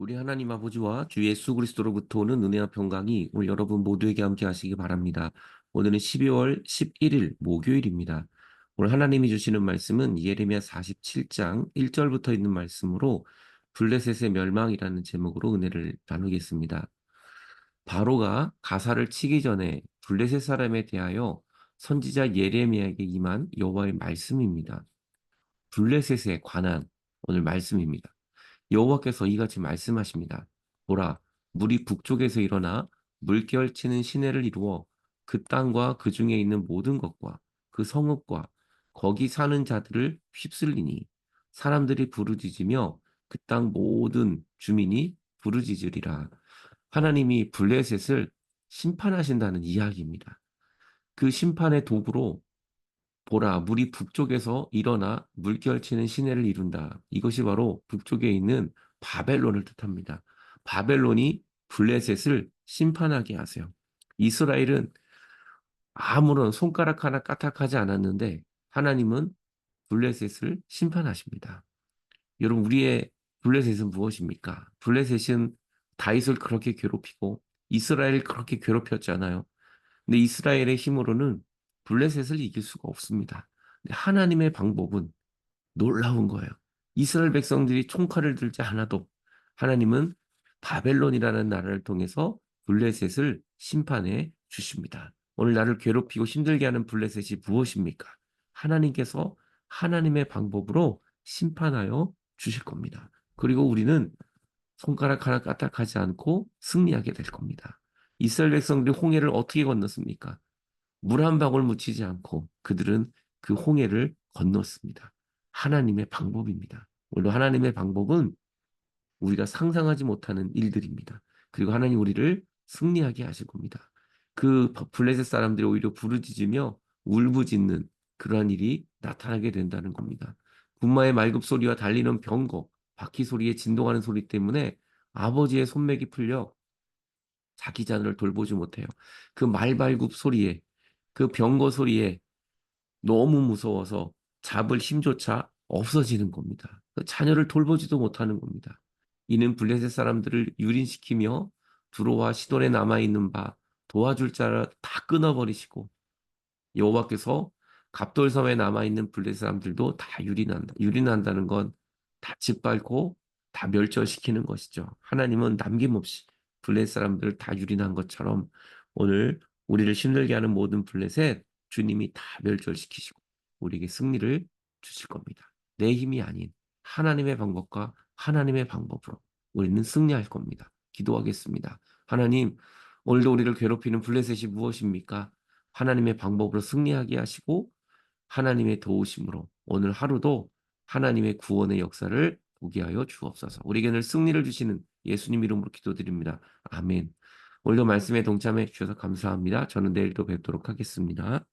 우리 하나님 아버지와 주 예수 그리스도로부터 오는 은혜와 평강이 오늘 여러분 모두에게 함께 하시기 바랍니다. 오늘은 12월 11일 목요일입니다. 오늘 하나님이 주시는 말씀은 예레미야 47장 1절부터 있는 말씀으로 블레셋의 멸망이라는 제목으로 은혜를 나누겠습니다. 바로가 가사를 치기 전에 블레셋 사람에 대하여 선지자 예레미야에게 임한 여호와의 말씀입니다. 블레셋에 관한 오늘 말씀입니다. 여호와께서 이같이 말씀하십니다. 보라, 물이 북쪽에서 일어나 물결치는 시내를 이루어 그 땅과 그 중에 있는 모든 것과 그 성읍과 거기 사는 자들을 휩쓸리니 사람들이 부르짖으며 그 땅 모든 주민이 부르짖으리라. 하나님이 블레셋을 심판하신다는 이야기입니다. 그 심판의 도구로 보라, 물이 북쪽에서 일어나 물결치는 시내를 이룬다. 이것이 바로 북쪽에 있는 바벨론을 뜻합니다. 바벨론이 블레셋을 심판하게 하세요. 이스라엘은 아무런 손가락 하나 까딱하지 않았는데 하나님은 블레셋을 심판하십니다. 여러분 우리의 블레셋은 무엇입니까? 블레셋은 다윗을 그렇게 괴롭히고 이스라엘을 그렇게 괴롭혔잖아요. 근데 이스라엘의 힘으로는 블레셋을 이길 수가 없습니다. 하나님의 방법은 놀라운 거예요. 이스라엘 백성들이 총칼을 들지 않아도 하나님은 바벨론이라는 나라를 통해서 블레셋을 심판해 주십니다. 오늘 나를 괴롭히고 힘들게 하는 블레셋이 무엇입니까? 하나님께서 하나님의 방법으로 심판하여 주실 겁니다. 그리고 우리는 손가락 하나 까딱하지 않고 승리하게 될 겁니다. 이스라엘 백성들이 홍해를 어떻게 건넜습니까? 물 한 방울 묻히지 않고 그들은 그 홍해를 건넜습니다. 하나님의 방법입니다. 오늘 하나님의 방법은 우리가 상상하지 못하는 일들입니다. 그리고 하나님 우리를 승리하게 하실 겁니다. 그 블레셋 사람들이 오히려 부르짖으며 울부짖는 그러한 일이 나타나게 된다는 겁니다. 군마의 말급 소리와 달리는 병거, 바퀴 소리에 진동하는 소리 때문에 아버지의 손맥이 풀려 자기 자녀를 돌보지 못해요. 그 말발굽 소리에, 그 병거 소리에 너무 무서워서 잡을 힘조차 없어지는 겁니다. 그 자녀를 돌보지도 못하는 겁니다. 이는 블레셋 사람들을 유린시키며 두로와 시돈에 남아있는 바 도와줄 자를 다 끊어버리시고 여호와께서 갑돌섬에 남아있는 블레셋 사람들도 다 유린한다. 유린한다는 건 다 짓밟고 다 멸절시키는 것이죠. 하나님은 남김없이 블레셋 사람들을 다 유린한 것처럼 오늘 우리를 힘들게 하는 모든 블레셋 주님이 다 멸절시키시고 우리에게 승리를 주실 겁니다. 내 힘이 아닌 하나님의 방법과 하나님의 방법으로 우리는 승리할 겁니다. 기도하겠습니다. 하나님, 오늘도 우리를 괴롭히는 블레셋이 무엇입니까? 하나님의 방법으로 승리하게 하시고 하나님의 도우심으로 오늘 하루도 하나님의 구원의 역사를 보게 하여 주옵소서. 우리에게 늘 승리를 주시는 예수님 이름으로 기도드립니다. 아멘. 오늘도 말씀에 동참해 주셔서 감사합니다. 저는 내일도 뵙도록 하겠습니다.